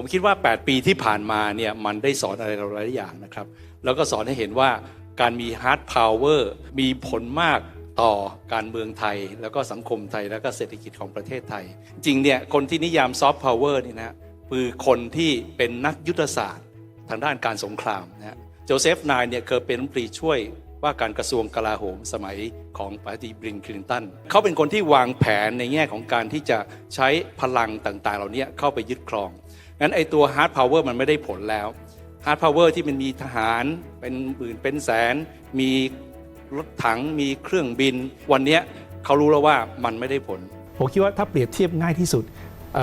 ผมคิดว่า 8 ปีที่ผ่านมาเนี่ยมันได้สอนอะไรเราหลายอย่างนะครับ แล้วก็สอนให้เห็นว่าการมีฮาร์ดพาวเวอร์มีผลมากต่อการเมืองไทย แล้วก็สังคมไทยแล้วก็เศรษฐกิจของประเทศไทย จริงเนี่ยคนที่นิยามซอฟต์พาวเวอร์นี่นะคือคนที่เป็นนักยุทธศาสตร์ ทางด้านการสงครามนะโจเซฟนายเนี่ยเคยเป็นรัฐมนตรีช่วย ว่าการกระทรวงกลาโหมสมัยของประธานาธิบดีบิลคลินตันเขาเป็นคนที่วางแผนในแง่ของการที่จะใช้พลังต่างๆ เหล่านี้เข้าไปยึดครองงั้นไอตัวฮาร์ดพาวเวอร์มันไม่ได้ผลแล้วฮาร์ดพาวเวอร์ที่มันมีทหารเป็นหมื่นเป็นแสน มีรถถังมีเครื่องบิน วันนี้เขารู้แล้วว่ามันไม่ได้ผล ผมคิดว่าถ้าเปรียบเทียบง่ายที่สุด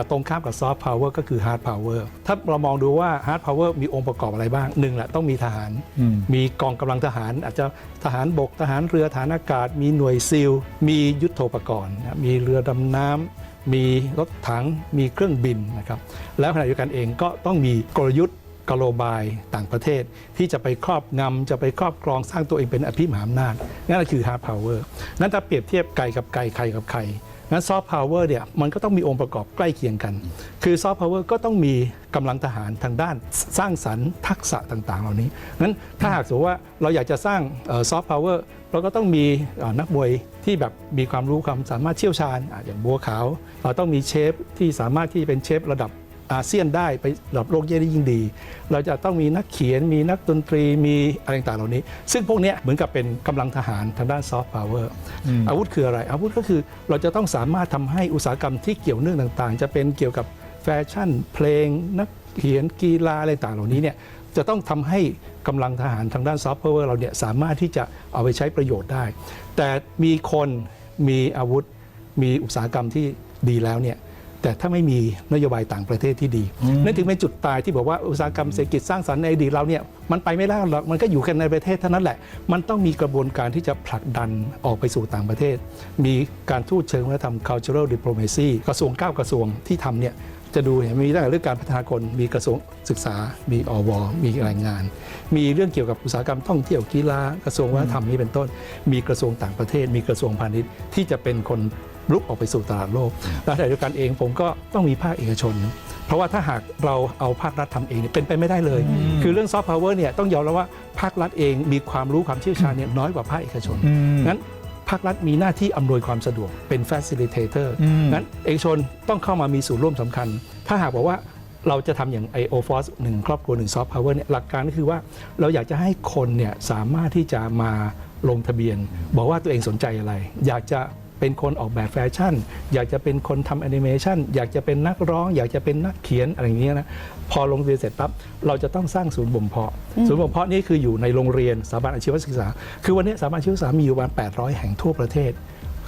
ตรงข้ามกับซอฟต์พาวเวอร์ก็คือฮาร์ดพาวเวอร์ถ้าเรามองดูว่าฮาร์ดพาวเวอร์มีองค์ประกอบอะไรบ้างหนึ่งแหละต้องมีทหารอืมมีกองกำลังทหาร อาจจะทหารบกทหารเรือทหารอากาศ มีหน่วยซิล มียุทโธปกรณ์นะมีเรือดำน้ำมีรถถังมีเครื่องบินนะครับแล้วขณะเดียวกันเองก็ต้องมีกลยุทธ์กโลบายต่างประเทศที่จะไปครอบงำจะไปครอบครองสร้างตัวเองเป็นอภิมหาอำนาจนั่นก็คือฮาร์ดพาวเวอร์นั้นถ้าเปรียบเทียบไก่กับไก่ใครกับใคร งั้นซอฟต์พาวเวอร์เนี่ยมันก็ต้องมีองค์ประกอบใกล้เคียงกัน คือซอฟต์พาวเวอร์ก็ต้องมีกำลังทหารทางด้านสร้างสรรค์ทักษะต่างๆ เหล่านี้งั้นถ้าหากสมมติว่าเราอยากจะสร้างซอฟต์พาวเวอร์เราก็ต้องมีนักมวยที่แบบมีความรู้ความสามารถเชี่ยวชาญอะอย่างบัวขาว เราต้องมีเชฟที่สามารถที่เป็นเชฟระดับ อาเซียนได้ไประดับโลกเยได้ยิ่งดี เราจะต้องมีนักเขียนมีนักดนตรีมีอะไรต่างๆเหล่านี้ ซึ่งพวกเนี้ยเหมือนกับเป็นกำลังทหารทางด้านซอฟต์พาวเวอร์อืมอาวุธคืออะไร อาวุธก็คือเราจะต้องสามารถทำให้อุตสาหกรรมที่เกี่ยวเนื่องต่างๆ จะเป็นเกี่ยวกับแฟชั่น เพลง นักเขียนกีฬาอะไรต่างๆเหล่านี้เนี่ยจะต้องทำให้กำลังทหารทางด้านซอฟต์พาวเวอร์เราเนี่ยสามารถที่จะเอาไปใช้ประโยชน์ได้ แต่มีคนมีอาวุธมีอุตสาหกรรมที่ดีแล้วเนี่ย แต่ถ้าไม่มีนโยบายต่างประเทศที่ดี นั่นถึงเป็นจุดตายที่บอกว่าอุตสาหกรรมเศรษฐกิจสร้างสรรค์ในอดีตเราเนี่ยมันไปไม่ได้หรอกมันก็อยู่แค่ในประเทศเท่านั้นแหละ มันต้องมีกระบวนการที่จะผลักดันออกไปสู่ต่างประเทศ มีการทูตเชิงวัฒนธรรม cultural diplomacy กระทรวงเก้ากระทรวงที่ทำเนี่ย จะดูเห็นมีตั้งแต่เรื่องการพัฒนาคนมีกระทรวงศึกษา มีอว มีแรงงาน มีเรื่องเกี่ยวกับอุตสาหกรรมท่องเที่ยวกีฬากระทรวงวัฒนธรรมนี้เป็นต้น มีกระทรวงต่างประเทศ มีกระทรวงพาณิชย์ที่จะเป็นคนลุกออกไปสู่ตลาดโลกและขณะเดียวกันเองผมก็ต้องมีภาคเอกชน เพราะว่าถ้าหากเราเอาภาครัฐทำเองเนี่ยเป็นไปไม่ได้เลย คือเรื่องซอฟต์พาวเวอร์เนี่ยต้องยอมรับว่าภาครัฐเองมีความรู้ความเชี่ยวชาญเนี่ยน้อยกว่าภาคเอกชนอืมงั้น ภาครัฐมีหน้าที่อำนวยความสะดวกเป็น facilitator อืมงั้นเอกชนต้องเข้ามามีส่วนร่วมสำคัญ ถ้าหากบอกว่าเราจะทำอย่าง IO Force หนึ่งครอบครัวหนึ่งซอฟต์พาวเวอร์เนี่ยหลักการก็คือว่าเราอยากจะให้คนเนี่ยสามารถที่จะมาลงทะเบียน บอกว่าตัวเองสนใจอะไร อยากจะ เป็นคนออกแบบแฟชั่น อยากจะเป็นคนทำแอนิเมชันอยากจะเป็นนักร้อง อยากจะเป็นนักเขียนอะไรอย่างเงี้ยนะพอลงทะเบียนเสร็จปั๊บเราจะต้องสร้างศูนย์บ่มเพาะ ศูนย์บ่มเพาะนี่คืออยู่ในโรงเรียนสถาบันอาชีวศึกษา คือวันนี้สถาบันอาชีวศึกษามีอยู่ประมาณ800 แห่งทั่วประเทศ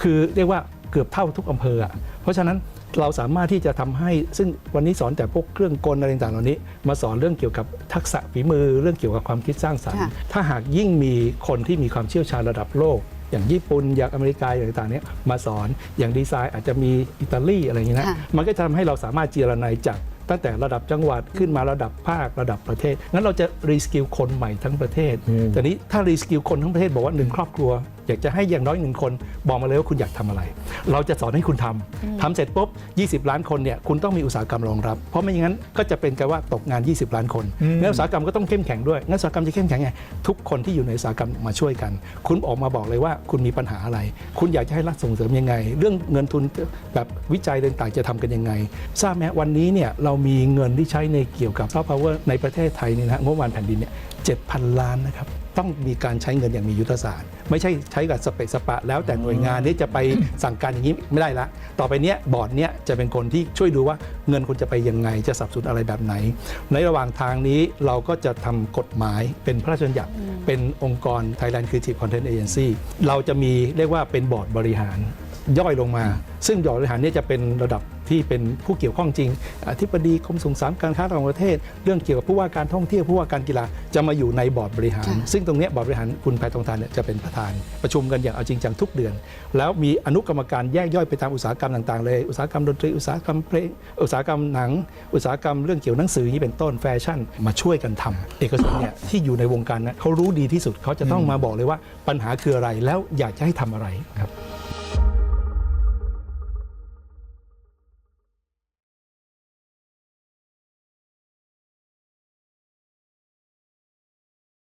คือเรียกว่าเกือบเท่าทุกอำเภออะเพราะฉะนั้นเราสามารถที่จะทำให้ซึ่งวันนี้สอนแต่พวกเครื่องกลอะไรต่างๆเหล่านี้ มาสอนเรื่องเกี่ยวกับทักษะฝีมือ เรื่องเกี่ยวกับความคิดสร้างสรรค์ ค่ะ ถ้าหากยิ่งมีคนที่มีความเชี่ยวชาญระดับโลก อย่างญี่ปุ่นอย่างอเมริกาอย่างต่างๆเนี้ยมาสอนอย่างดีไซน์อาจจะมีอิตาลีอะไรอย่างนี้นะค่ะมันก็จะทำให้เราสามารถเจรนายจากตั้งแต่ระดับจังหวัดขึ้นมาระดับภาคระดับประเทศ งั้นเราจะรีสกิลคนใหม่ทั้งประเทศอืมแต่นี้ถ้ารีสกิลคนทั้งประเทศบอกว่าหนึ่งครอบครัว อยากจะให้อย่างน้อยหนึ่งคน บอกมาเลยว่าคุณอยากทำอะไร เราจะสอนให้คุณทำทำเสร็จปุ๊บ 20 ล้านคนเนี่ยคุณต้องมีอุตสาหกรรมรองรับ เพราะไม่อย่างนั้นก็จะเป็นกันว่าตกงาน 20 ล้านคนอืมงั้นอุตสาหกรรมก็ต้องเข้มแข็งด้วยงั้นอุตสาหกรรมจะเข้มแข็งไงทุกคนที่อยู่ในอุตสาหกรรมมาช่วยกัน คุณออกมาบอกเลยว่าคุณมีปัญหาอะไร คุณอยากจะให้รัฐส่งเสริมยังไง เรื่องเงินทุนแบบวิจัยต่างๆจะทำกันยังไง ทราบไหมวันนี้เนี่ยเรามีเงินที่ใช้ในเกี่ยวกับซอฟต์พาวเวอร์ในประเทศไทยเนี่ยนะฮะงบประมาณแผ่นดินเนี่ย7,000 ล้านนะครับ ต้องมีการใช้เงินอย่างมียุทธศาสตร์ ไม่ใช่ใช้กับสเปกสปะ แล้วแต่หน่วยงานนี้จะไปสั่งการอย่างนี้ไม่ได้ละ ต่อไปเนี้ยบอร์ดเนี้ยจะเป็นคนที่ช่วยดูว่าเงินคุณจะไปยังไงจะสับสนอะไรแบบไหน ในระหว่างทางนี้เราก็จะทำกฎหมายเป็นพระราชบัญญัติเป็นองค์กร Thailand Creative Content Agency เราจะมีเรียกว่าเป็นบอร์ดบริหารย่อยลงมา ซึ่งบอร์ดบริหารเนี่ยจะเป็นระดับ ที่เป็นผู้เกี่ยวข้องจริงอธิบดีกรมส่งเสริมการค้าระหว่างประเทศ เรื่องเกี่ยวกับผู้ว่าการท่องเที่ยวผู้ว่าการกีฬาจะมาอยู่ในบอร์ดบริหารค่ะซึ่งตรงเนี้ยบอร์ดบริหารคุณแพทองทานเนี่ยจะเป็นประธาน ประชุมกันอย่างเอาจริงจังทุกเดือน แล้วมีอนุกรรมการแยกย่อยไปตามอุตสาหกรรมต่างๆ เลย อุตสาหกรรมดนตรีอุตสาหกรรมเพลงอุตสาหกรรมหนัง อุตสาหกรรมเรื่องเกี่ยวหนังสืออย่างนี้เป็นต้นแฟชั่น มาช่วยกันทำเอกชนเนี่ยที่อยู่ในวงการนั้นเขารู้ดีที่สุดเขาจะต้องมาบอกเลยว่าปัญหาคืออะไรแล้วอยากจะให้ทำอะไรครับ